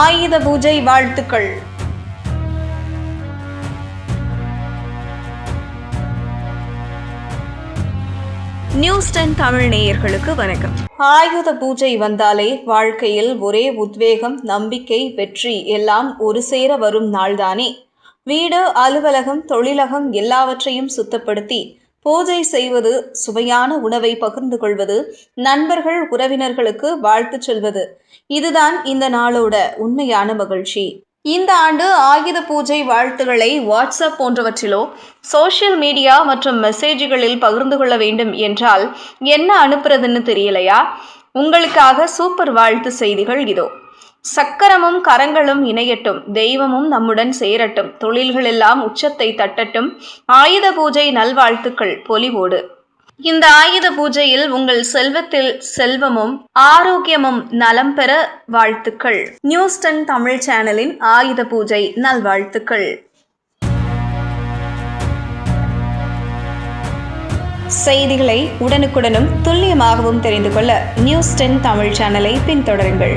ஆயுத பூஜை வாழ்த்துக்கள். நியூஸ் டென் தமிழ் நேயர்களுக்கு வணக்கம். ஆயுத பூஜை வந்தாலே வாழ்க்கையில் ஒரே உத்வேகம் நம்பிக்கை வெற்றி எல்லாம் ஒரு சேர வரும் நாள்தானே. வீடு அலுவலகம் தொழிலகம் எல்லாவற்றையும் சுத்தப்படுத்தி பூஜை செய்வது சுவையான உணவை பகிர்ந்து கொள்வது நண்பர்கள் உறவினர்களுக்கு வாழ்த்து சொல்வது. இதுதான் இந்த நாளோட உண்மையான மகிழ்ச்சி. இந்த ஆண்டு ஆயுத பூஜை வாழ்த்துக்களை வாட்ஸ்அப் போன்றவற்றிலோ சோஷியல் மீடியா மற்றும் மெசேஜ்களில் பகிர்ந்து கொள்ள வேண்டும் என்றால் என்ன அனுப்புறதுன்னு தெரியலையா? உங்களுக்காக சூப்பர் வாழ்த்து செய்திகள் இதோ. சக்கரமும் கரங்களும் இணையட்டும் தெய்வமும் நம்முடன் சேரட்டும் தொழில்கள் எல்லாம் உச்சத்தை தட்டட்டும். ஆயுத பூஜை நல்வாழ்த்துக்கள் பொலிவோடு. இந்த ஆயுத பூஜையில் உங்கள் செல்வத்தில் செல்வமும் ஆரோக்கியமும் நலம் பெற வாழ்த்துக்கள். நியூஸ் டென் தமிழ் சேனலின் ஆயுத பூஜை நல்வாழ்த்துக்கள். செய்திகளை உடனுக்குடனும் துல்லியமாகவும் தெரிந்து கொள்ள நியூஸ் டென் தமிழ் சேனலை பின்தொடருங்கள்.